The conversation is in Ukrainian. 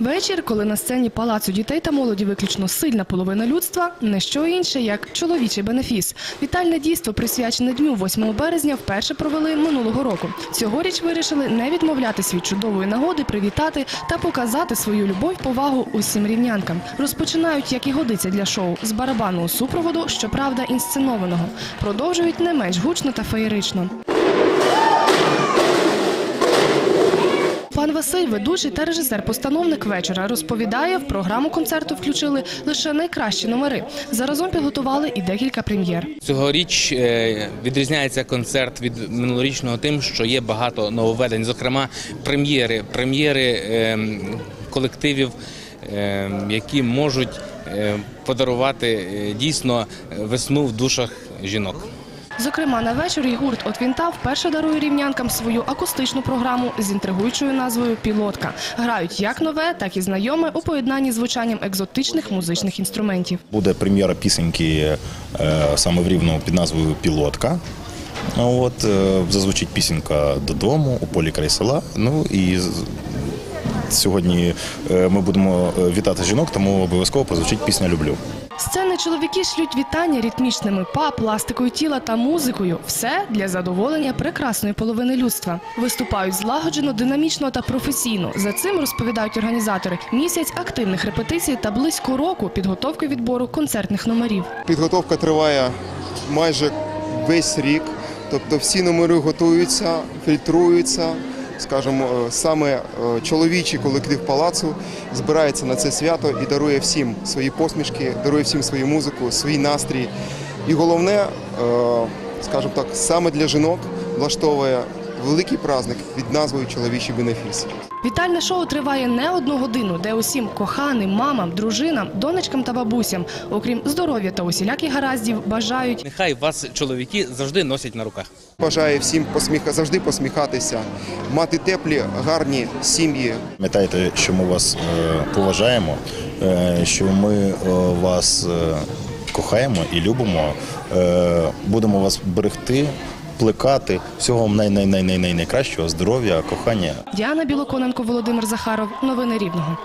Вечір, коли на сцені палацу дітей та молоді виключно сильна половина людства, не що інше, як чоловічий бенефіс. Вітальне дійство, присвячене дню 8 березня, вперше провели минулого року. Цьогоріч вирішили не відмовлятись від чудової нагоди, привітати та показати свою любов повагу усім рівнянкам. Розпочинають, як і годиться для шоу, з барабанного супроводу, щоправда, інсценованого. Продовжують не менш гучно та феєрично. Пан Василь, ведучий та режисер-постановник вечора, розповідає, в програму концерту включили лише найкращі номери. Заразом підготували і декілька прем'єр. Цьогоріч е, відрізняється концерт від минулорічного тим, що є багато нововведень, зокрема прем'єри, прем'єри е, колективів, е, які можуть е, подарувати е, дійсно весну в душах жінок. Зокрема, на вечорі гурт «От Вінта» вперше дарує рівнянкам свою акустичну програму з інтригуючою назвою Пілотка. Грають як нове, так і знайоме у поєднанні з звучанням екзотичних музичних інструментів. Буде прем'єра пісеньки е, саме в Рівному під назвою Пілотка. От, е, зазвучить пісенька додому у полі край села. Ну і сьогодні е, ми будемо вітати жінок, тому обов'язково прозвучить пісня Люблю. Сцени чоловіки шлють вітання ритмічними па, пластикою тіла та музикою. Все для задоволення прекрасної половини людства. Виступають злагоджено, динамічно та професійно. За цим розповідають організатори. Місяць активних репетицій та близько року підготовки відбору концертних номерів. Підготовка триває майже весь рік, тобто всі номери готуються, фільтруються. Скажімо, е, саме е, чоловічий колектив палацу збирається на це свято і дарує всім свої посмішки, дарує всім свою музику, свій настрій. І головне, е, скажімо так, саме для жінок влаштовує великий праздник під назвою Чоловічий бенефіс. Вітальне шоу триває не одну годину, де усім коханим, мамам, дружинам, донечкам та бабусям, окрім здоров'я та усіляких гараздів, бажають Нехай вас чоловіки завжди носять на руках. Бажаю всім посміха, завжди посміхатися, мати теплі, гарні сім'ї, Пам'ятайте, що ми вас е, поважаємо, е, що ми е, вас е, кохаємо і любимо. Будемо вас берегти, плекати. Всього най- най- най- най- найкращого, здоров'я, кохання. Діана Білоконенко, Володимир Захаров. Новини Рівного.